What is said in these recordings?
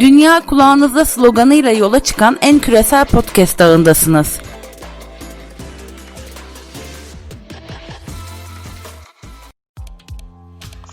Dünya kulağınızda sloganıyla yola çıkan en küresel podcast ağındasınız.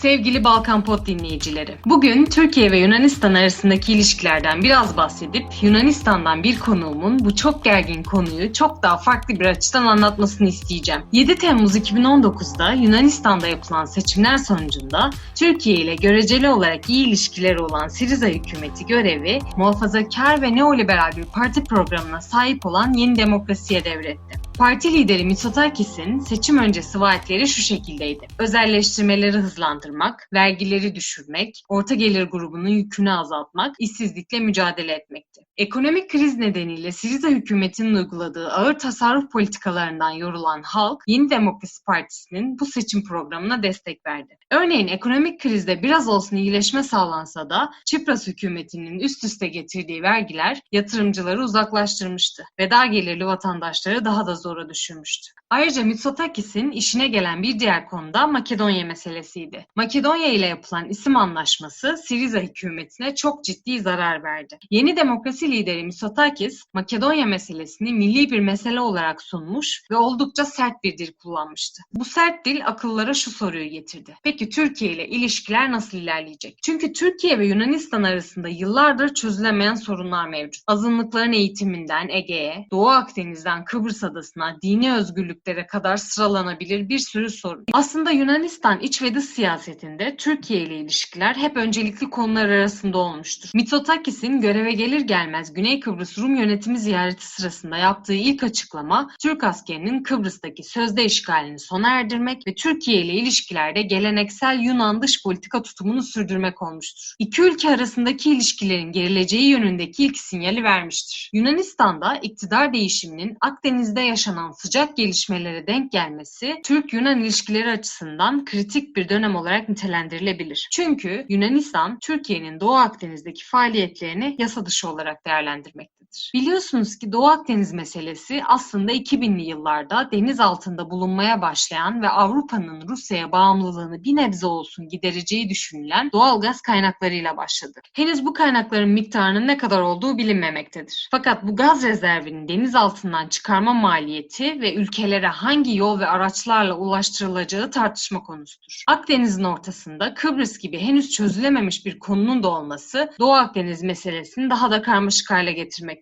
Sevgili Balkan Pod dinleyicileri. Bugün Türkiye ve Yunanistan arasındaki ilişkilerden biraz bahsedip Yunanistan'dan bir konuğumun bu çok gergin konuyu çok daha farklı bir açıdan anlatmasını isteyeceğim. 7 Temmuz 2019'da Yunanistan'da yapılan seçimler sonucunda Türkiye ile göreceli olarak iyi ilişkileri olan Siriza hükümeti görevi muhafazakar ve neoliberal bir parti programına sahip olan Yeni Demokrasi'ye devretti. Parti lideri Mitsotakis'in seçim öncesi vaatleri şu şekildeydi. Özelleştirmeleri hızlandırmak, vergileri düşürmek, orta gelir grubunun yükünü azaltmak, işsizlikle mücadele etmekti. Ekonomik kriz nedeniyle Siriza hükümetinin uyguladığı ağır tasarruf politikalarından yorulan halk, Yeni Demokrasi Partisi'nin bu seçim programına destek verdi. Örneğin ekonomik krizde biraz olsun iyileşme sağlansa da Çipras hükümetinin üst üste getirdiği vergiler yatırımcıları uzaklaştırmıştı ve dar gelirli vatandaşları daha da zora düşürmüştü. Ayrıca Mitsotakis'in işine gelen bir diğer konu da Makedonya meselesiydi. Makedonya ile yapılan isim anlaşması Siriza hükümetine çok ciddi zarar verdi. Yeni demokrasi lideri Mitsotakis, Makedonya meselesini milli bir mesele olarak sunmuş ve oldukça sert bir dil kullanmıştı. Bu sert dil akıllara şu soruyu getirdi. Peki Türkiye ile ilişkiler nasıl ilerleyecek? Çünkü Türkiye ve Yunanistan arasında yıllardır çözülemeyen sorunlar mevcut. Azınlıkların eğitiminden Ege'ye, Doğu Akdeniz'den Kıbrıs adasına, dini özgürlüklere kadar sıralanabilir bir sürü sorun. Aslında Yunanistan iç ve dış siyasetinde Türkiye ile ilişkiler hep öncelikli konular arasında olmuştur. Mitsotakis'in göreve gelir gelmez Güney Kıbrıs Rum yönetimi ziyareti sırasında yaptığı ilk açıklama Türk askerinin Kıbrıs'taki sözde işgalini sona erdirmek ve Türkiye ile ilişkilerde geleneksel Yunan dış politika tutumunu sürdürmek olmuştur. İki ülke arasındaki ilişkilerin gerileceği yönündeki ilk sinyali vermiştir. Yunanistan'da iktidar değişiminin Akdeniz'de yaşanan sıcak gelişmelere denk gelmesi Türk-Yunan ilişkileri açısından kritik bir dönem olarak nitelendirilebilir. Çünkü Yunanistan Türkiye'nin Doğu Akdeniz'deki faaliyetlerini yasa dışı olarak değerlendirmek değerlendirmektedir. Biliyorsunuz ki Doğu Akdeniz meselesi aslında 2000'li yıllarda deniz altında bulunmaya başlayan ve Avrupa'nın Rusya'ya bağımlılığını bir nebze olsun gidereceği düşünülen doğal gaz kaynaklarıyla başladı. Henüz bu kaynakların miktarının ne kadar olduğu bilinmemektedir. Fakat bu gaz rezervinin deniz altından çıkarma maliyeti ve ülkelere hangi yol ve araçlarla ulaştırılacağı tartışma konusudur. Akdeniz'in ortasında Kıbrıs gibi henüz çözülememiş bir konunun da olması Doğu Akdeniz meselesini daha da karmaşık hale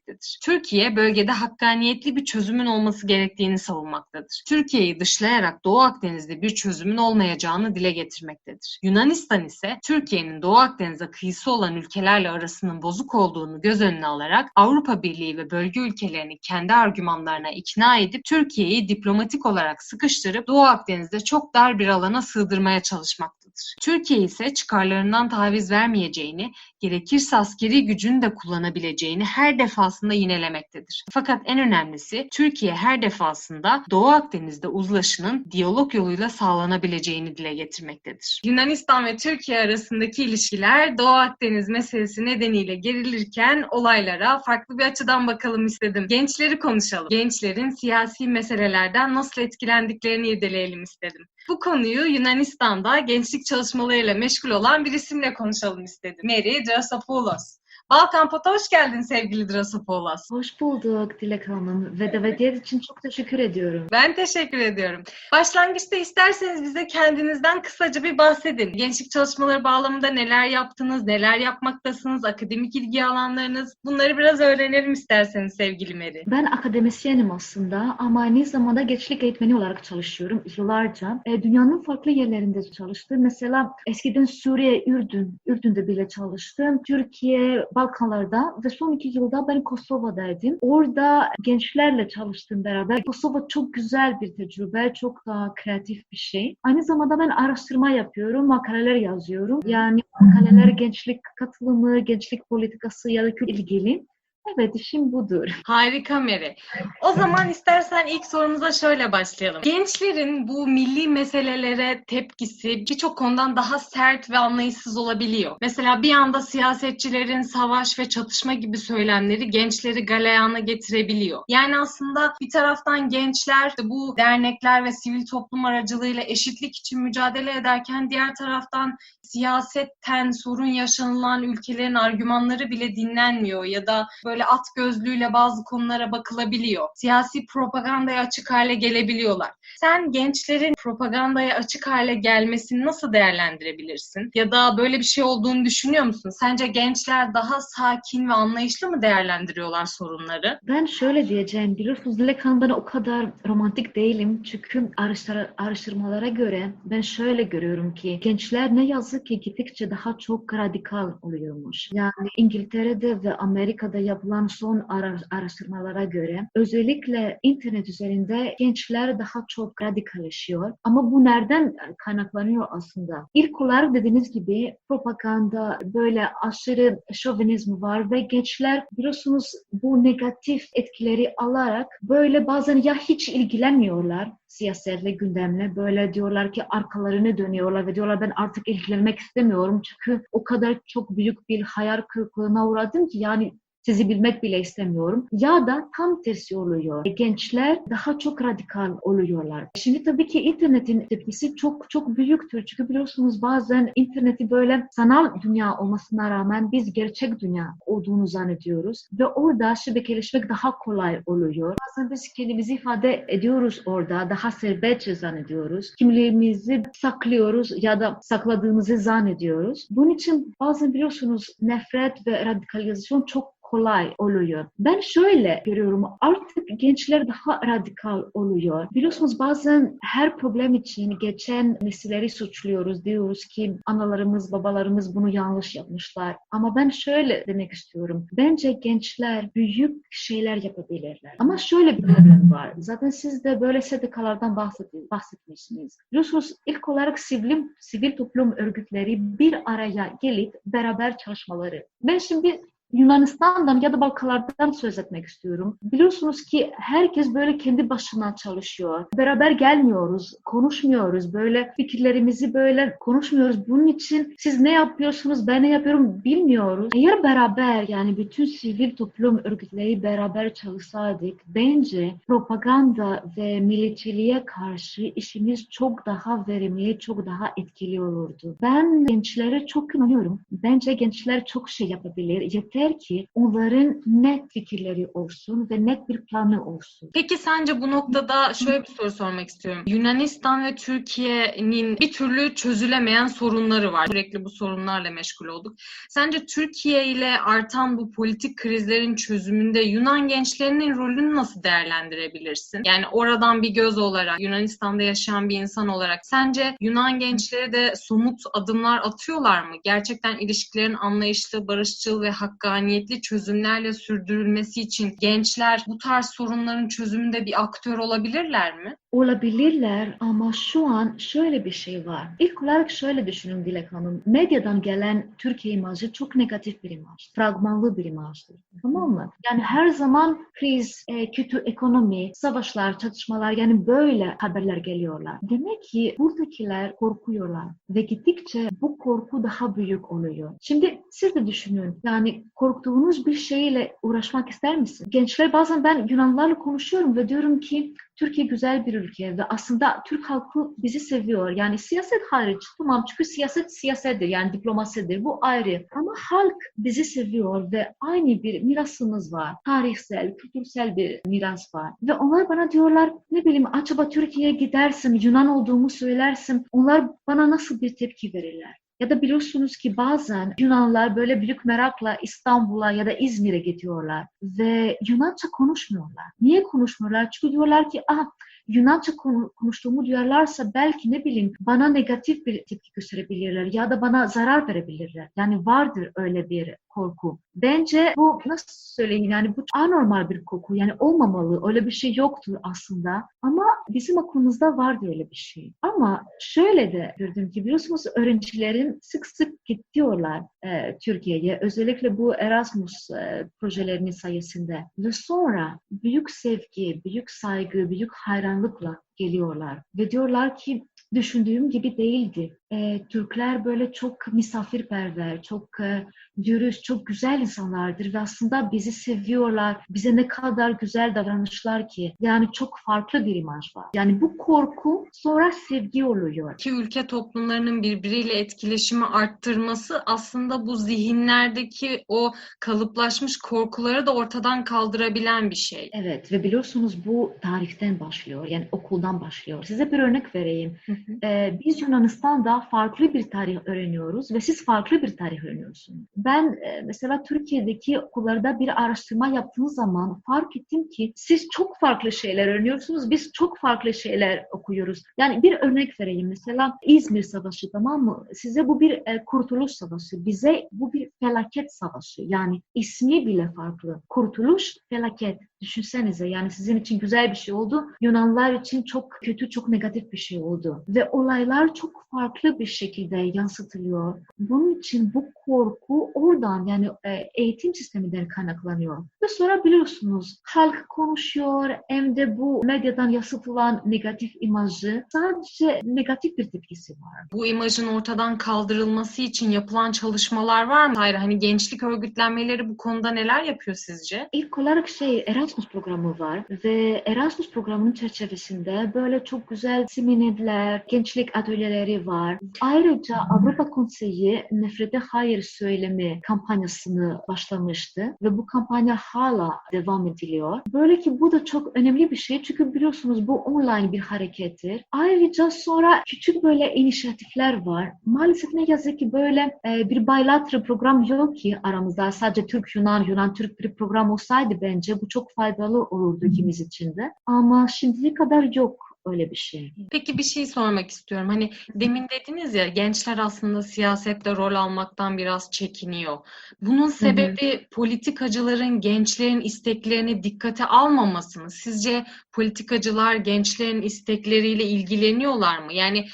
getirmektedir. Türkiye bölgede hakkaniyetli bir çözümün olması gerektiğini savunmaktadır. Türkiye'yi dışlayarak Doğu Akdeniz'de bir çözümün olmayacağını dile getirmektedir. Yunanistan ise Türkiye'nin Doğu Akdeniz'e kıyısı olan ülkelerle arasının bozuk olduğunu göz önüne alarak Avrupa Birliği ve bölge ülkelerini kendi argümanlarına ikna edip Türkiye'yi diplomatik olarak sıkıştırıp Doğu Akdeniz'de çok dar bir alana sığdırmaya çalışmaktadır. Türkiye ise çıkarlarından taviz vermeyeceğini, gerekirse askeri gücünü de kullanabileceğini her defasında yinelemektedir. Fakat en önemlisi Türkiye her defasında Doğu Akdeniz'de uzlaşının diyalog yoluyla sağlanabileceğini dile getirmektedir. Yunanistan ve Türkiye arasındaki ilişkiler Doğu Akdeniz meselesi nedeniyle gerilirken olaylara farklı bir açıdan bakalım istedim. Gençleri konuşalım. Gençlerin siyasi meselelerden nasıl etkilendiklerini irdeleyelim istedim. Bu konuyu Yunanistan'da gençlik çalışmalarıyla meşgul olan bir isimle konuşalım istedim. Mary Drasopoulos. Balkan Pot'a hoş geldin sevgili Drasopoulos. Hoş bulduk Dilek Hanım ve davetiyet için çok teşekkür ediyorum. Ben teşekkür ediyorum. Başlangıçta isterseniz bize kendinizden kısaca bir bahsedin. Gençlik çalışmaları bağlamında neler yaptınız, neler yapmaktasınız, akademik ilgi alanlarınız bunları biraz öğrenelim isterseniz sevgili Meri. Ben akademisyenim aslında ama aynı zamanda gençlik eğitmeni olarak çalışıyorum yıllarca. E, dünyanın farklı yerlerinde çalıştım. Mesela eskiden Suriye, Ürdün, Ürdün'de bile çalıştım. Türkiye, Balkanlarda ve son iki yılda ben Kosova'daydım. Orada gençlerle çalıştım beraber. Kosova çok güzel bir tecrübe, çok daha kreatif bir şey. Aynı zamanda ben araştırma yapıyorum, makaleler yazıyorum. Yani makaleler gençlik katılımı, gençlik politikası ya da kültür ilgili. Evet işim budur. Harika Meri. O zaman istersen ilk sorumuza şöyle başlayalım. Gençlerin bu milli meselelere tepkisi birçok konudan daha sert ve anlayışsız olabiliyor. Mesela bir anda siyasetçilerin savaş ve çatışma gibi söylemleri gençleri galeyana getirebiliyor. Yani aslında bir taraftan gençler bu dernekler ve sivil toplum aracılığıyla eşitlik için mücadele ederken diğer taraftan siyasetten sorun yaşanılan ülkelerin argümanları bile dinlenmiyor ya da böyle at gözlüğüyle bazı konulara bakılabiliyor. Siyasi propagandaya açık hale gelebiliyorlar. Sen gençlerin propagandaya açık hale gelmesini nasıl değerlendirebilirsin? Ya da böyle bir şey olduğunu düşünüyor musun? Sence gençler daha sakin ve anlayışlı mı değerlendiriyorlar sorunları? Ben şöyle diyeceğim, biliyorsunuz Dilek Hanım ben o kadar romantik değilim. Çünkü araştır- araştırmalara göre ben şöyle görüyorum ki gençler ne yazık ki gittikçe daha çok radikal oluyormuş. Yani İngiltere'de ve Amerika'da yapılan son ara- araştırmalara göre özellikle internet üzerinde gençler daha çok radikalleşiyor. Ama bu nereden kaynaklanıyor aslında? İlk olarak dediğiniz gibi propaganda, böyle aşırı şovenizm var ve gençler biliyorsunuz bu negatif etkileri alarak böyle bazen ya hiç ilgilenmiyorlar siyasetle, gündemle. Böyle diyorlar ki arkalarını dönüyorlar ve diyorlar ben artık ilgilenmek istemiyorum. Çünkü o kadar çok büyük bir hayal kırıklığına uğradım ki yani sizi bilmek bile istemiyorum. Ya da tam tersi oluyor. Gençler daha çok radikal oluyorlar. Şimdi tabii ki internetin tepkisi çok çok büyüktür. Çünkü biliyorsunuz bazen interneti böyle sanal dünya olmasına rağmen biz gerçek dünya olduğunu zannediyoruz. Ve orada şebekeleşmek daha kolay oluyor. Bazen biz kendimizi ifade ediyoruz orada. Daha serbestçe zannediyoruz. Kimliğimizi saklıyoruz ya da sakladığımızı zannediyoruz. Bunun için bazen biliyorsunuz nefret ve radikalizasyon çok kolay oluyor. Ben şöyle görüyorum artık gençler daha radikal oluyor. Biliyorsunuz bazen her problem için geçen nesilleri suçluyoruz. Diyoruz ki analarımız, babalarımız bunu yanlış yapmışlar. Ama ben şöyle demek istiyorum. Bence gençler büyük şeyler yapabilirler. Ama şöyle bir problem var. Zaten siz de böyle STK'lardan bahset- bahsetmişsiniz. Biliyorsunuz ilk olarak sivil, sivil toplum örgütleri bir araya gelip beraber çalışmaları. Ben şimdi Yunanistan'dan ya da Balkanlardan söz etmek istiyorum. Biliyorsunuz ki herkes böyle kendi başına çalışıyor. Beraber gelmiyoruz, konuşmuyoruz. Böyle fikirlerimizi böyle konuşmuyoruz. Bunun için siz ne yapıyorsunuz, ben ne yapıyorum bilmiyoruz. Eğer beraber yani bütün sivil toplum örgütleri beraber çalışsaydık bence propaganda ve milliyetçiliğe karşı işimiz çok daha verimli, çok daha etkili olurdu. Ben gençlere çok inanıyorum. Bence gençler çok şey yapabilir. Yeter ki onların net fikirleri olsun ve net bir planı olsun. Peki sence bu noktada şöyle bir soru sormak istiyorum. Yunanistan ve Türkiye'nin bir türlü çözülemeyen sorunları var. Sürekli bu sorunlarla meşgul olduk. Sence Türkiye ile artan bu politik krizlerin çözümünde Yunan gençlerinin rolünü nasıl değerlendirebilirsin? Yani oradan bir göz olarak, Yunanistan'da yaşayan bir insan olarak sence Yunan gençleri de somut adımlar atıyorlar mı? Gerçekten ilişkilerin anlayışlı, barışçıl ve hakkaniyetli çözümlerle sürdürülmesi için gençler bu tarz sorunların çözümünde bir aktör olabilirler mi? Olabilirler ama şu an şöyle bir şey var. İlk olarak şöyle düşünün Dilek Hanım. Medyadan gelen Türkiye imajı çok negatif bir imaj. Fragmanlı bir imajdır. Tamam mı? Yani her zaman kriz, e, kötü ekonomi, savaşlar, çatışmalar yani böyle haberler geliyorlar. Demek ki buradakiler korkuyorlar ve gittikçe bu korku daha büyük oluyor. Şimdi siz de düşünün. Yani korktuğunuz bir şeyle uğraşmak ister misin? Gençler bazen ben Yunanlılarla konuşuyorum ve diyorum ki Türkiye güzel bir ülke ve aslında Türk halkı bizi seviyor. Yani siyaset hariç tamam çünkü siyaset siyasettir yani diplomasidir bu ayrı. Ama halk bizi seviyor ve aynı bir mirasımız var. Tarihsel, kültürsel bir miras var. Ve onlar bana diyorlar ne bileyim acaba Türkiye'ye gidersin, Yunan olduğumu söylersin. Onlar bana nasıl bir tepki verirler? Ya da biliyorsunuz ki bazen Yunanlılar böyle büyük merakla İstanbul'a ya da İzmir'e gidiyorlar ve Yunanca konuşmuyorlar. Niye konuşmuyorlar? Çünkü diyorlar ki ah Yunanca konuştuğumu duyarlarsa belki ne bileyim bana negatif bir tepki gösterebilirler ya da bana zarar verebilirler. Yani vardır öyle bir korku. Bence bu nasıl söyleyeyim yani bu anormal bir koku. Yani olmamalı. Öyle bir şey yoktur aslında. Ama bizim okulumuzda vardı öyle bir şey. Ama şöyle de gördüm ki biliyorsunuz öğrencilerin sık sık gidiyorlar e, Türkiye'ye. Özellikle bu Erasmus e, projelerinin sayesinde. Ve sonra büyük sevgi, büyük saygı, büyük hayranlıkla geliyorlar. Ve diyorlar ki düşündüğüm gibi değildi. E, Türkler böyle çok misafirperver, çok e, dürüst, çok güzel insanlardır ve aslında bizi seviyorlar. Bize ne kadar güzel davranışlar ki. Yani çok farklı bir imaj var. Yani bu korku sonra sevgi oluyor. İki ülke toplumlarının birbiriyle etkileşimi arttırması aslında bu zihinlerdeki o kalıplaşmış korkuları da ortadan kaldırabilen bir şey. Evet ve biliyorsunuz bu tarihten başlıyor. Yani okuldan başlıyor. Size bir örnek vereyim. Ee, biz Yunanistan'da farklı bir tarih öğreniyoruz ve siz farklı bir tarih öğreniyorsunuz. Ben e, mesela Türkiye'deki okullarda bir araştırma yaptığım zaman fark ettim ki siz çok farklı şeyler öğreniyorsunuz, biz çok farklı şeyler okuyoruz. Yani bir örnek vereyim. Mesela İzmir Savaşı tamam mı? Size bu bir e, kurtuluş savaşı. Bize bu bir felaket savaşı. Yani ismi bile farklı. Kurtuluş, felaket. Düşünsenize yani sizin için güzel bir şey oldu. Yunanlılar için çok kötü, çok negatif bir şey oldu. Ve olaylar çok farklı bir şekilde yansıtılıyor. Bunun için bu korku oradan yani e, eğitim sisteminden kaynaklanıyor. Ve sonra biliyorsunuz halk konuşuyor hem de bu medyadan yansıtılan negatif imajı sadece negatif bir tepkisi var. Bu imajın ortadan kaldırılması için yapılan çalışmalar var mı? Hayır, hani gençlik örgütlenmeleri bu konuda neler yapıyor sizce? İlk olarak şey Erasmus programı var ve Erasmus programının çerçevesinde böyle çok güzel seminerler, gençlik atölyeleri var. Ayrıca Avrupa Konseyi Nefrete Hayır Söylemi kampanyasını başlamıştı ve bu kampanya hala devam ediliyor. Böyle ki bu da çok önemli bir şey çünkü biliyorsunuz bu online bir harekettir. Ayrıca sonra küçük böyle inisiyatifler var. Maalesef ne yazık ki böyle e, bir bilateral program yok ki aramızda. Sadece Türk-Yunan, Yunan-Türk bir program olsaydı bence bu çok faydalı olurdu ikimiz için de. Ama şimdiye kadar yok öyle bir şey. Peki bir şey sormak istiyorum. Hani demin dediniz ya gençler aslında siyasette rol almaktan biraz çekiniyor. Bunun sebebi politikacıların gençlerin isteklerini dikkate almaması mı? Sizce politikacılar gençlerin istekleriyle ilgileniyorlar mı? Yani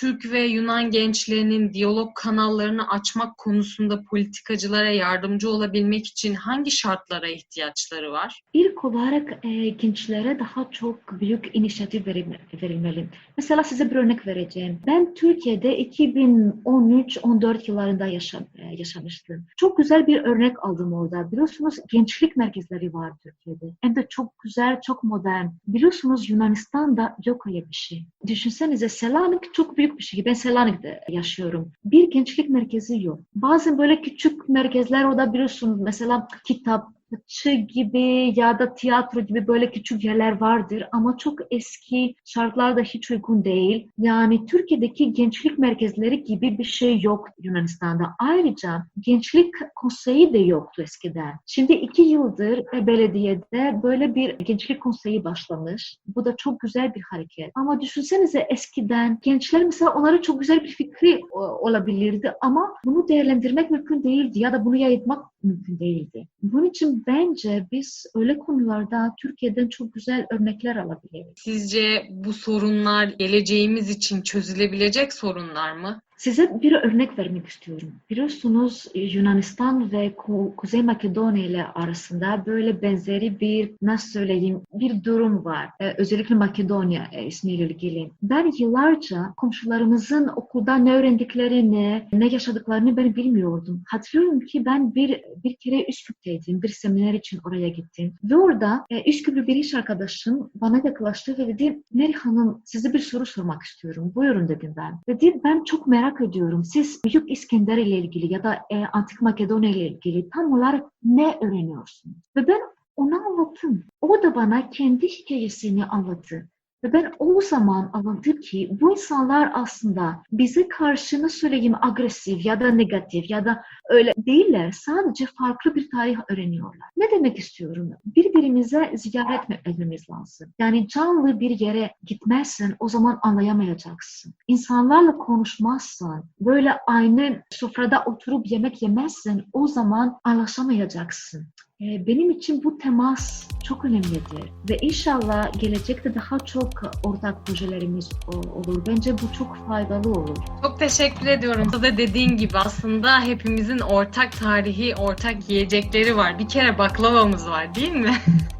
Türk ve Yunan gençlerinin diyalog kanallarını açmak konusunda politikacılara yardımcı olabilmek için hangi şartlara ihtiyaçları var? İlk olarak e, gençlere daha çok büyük inisiyatif verilme- verilmeli. Mesela size bir örnek vereceğim. Ben Türkiye'de 2013-14 yıllarında yaşa, e, yaşamıştım. Çok güzel bir örnek aldım orada. Biliyorsunuz gençlik merkezleri var Türkiye'de. Hem de çok güzel, çok modern. Biliyorsunuz Yunanistan'da yok öyle bir şey. Düşünsenize Selanik çok büyük bir şehir. Selanik'te yaşıyorum. Bir gençlik merkezi yok. Bazen böyle küçük merkezler orada biliyorsunuz mesela kitap, Çı gibi ya da tiyatro gibi böyle küçük yerler vardır ama çok eski şartlarda hiç uygun değil. Yani Türkiye'deki gençlik merkezleri gibi bir şey yok Yunanistan'da. Ayrıca gençlik konseyi de yoktu eskiden. Şimdi iki yıldır e, belediyede böyle bir gençlik konseyi başlamış. Bu da çok güzel bir hareket. Ama düşünsenize eskiden gençler mesela onların çok güzel bir fikri o- olabilirdi ama bunu değerlendirmek mümkün değildi ya da bunu yayınmak mümkün değildi. Bunun için bence biz öyle konularda Türkiye'den çok güzel örnekler alabiliriz. Sizce bu sorunlar geleceğimiz için çözülebilecek sorunlar mı? Size bir örnek vermek istiyorum. Biliyorsunuz e, Yunanistan ve Ku- Kuzey Makedonya ile arasında böyle benzeri bir nasıl söyleyeyim bir durum var. Ee, özellikle Makedonya e, ismiyle ilgili. Ben yıllarca komşularımızın okulda ne öğrendiklerini, ne yaşadıklarını ben bilmiyordum. Hatırlıyorum ki ben bir bir kere Üsküp'teydim. Bir seminer için oraya gittim. Ve orada e, Üsküplü bir iş arkadaşım bana yaklaştı ve dedi Meri Hanım size bir soru sormak istiyorum. Buyurun dedim ben. Dedi ben çok merak ediyorum. Siz Büyük İskender ile ilgili ya da e, Antik Makedonya ile ilgili tam olarak ne öğreniyorsunuz? Ve ben ona anlattım. O da bana kendi hikayesini anlattı. Ve ben o zaman anladım ki bu insanlar aslında bize karşı nasıl söyleyeyim agresif ya da negatif ya da öyle değiller. Sadece farklı bir tarih öğreniyorlar. Ne demek istiyorum? Birbirimize ziyaret etmemiz lazım. Yani canlı bir yere gitmezsen o zaman anlayamayacaksın. İnsanlarla konuşmazsan, böyle aynı sofrada oturup yemek yemezsen o zaman anlaşamayacaksın. Ee, Benim için bu temas çok önemlidir ve inşallah gelecekte daha çok ortak projelerimiz olur. Bence bu çok faydalı olur. Çok teşekkür ediyorum. Da dediğin gibi aslında hepimizin ortak tarihi, ortak yiyecekleri var. Bir kere baklavamız var değil mi?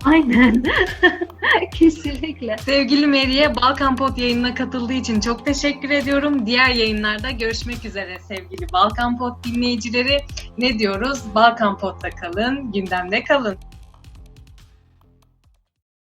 Aynen. Kesinlikle. Sevgili Meri'ye Balkan Pod yayınına katıldığı için çok teşekkür ediyorum. Diğer yayınlarda görüşmek üzere sevgili Balkan Pod dinleyicileri. Ne diyoruz? Balkan Pod'da kalın, gündemde kalın.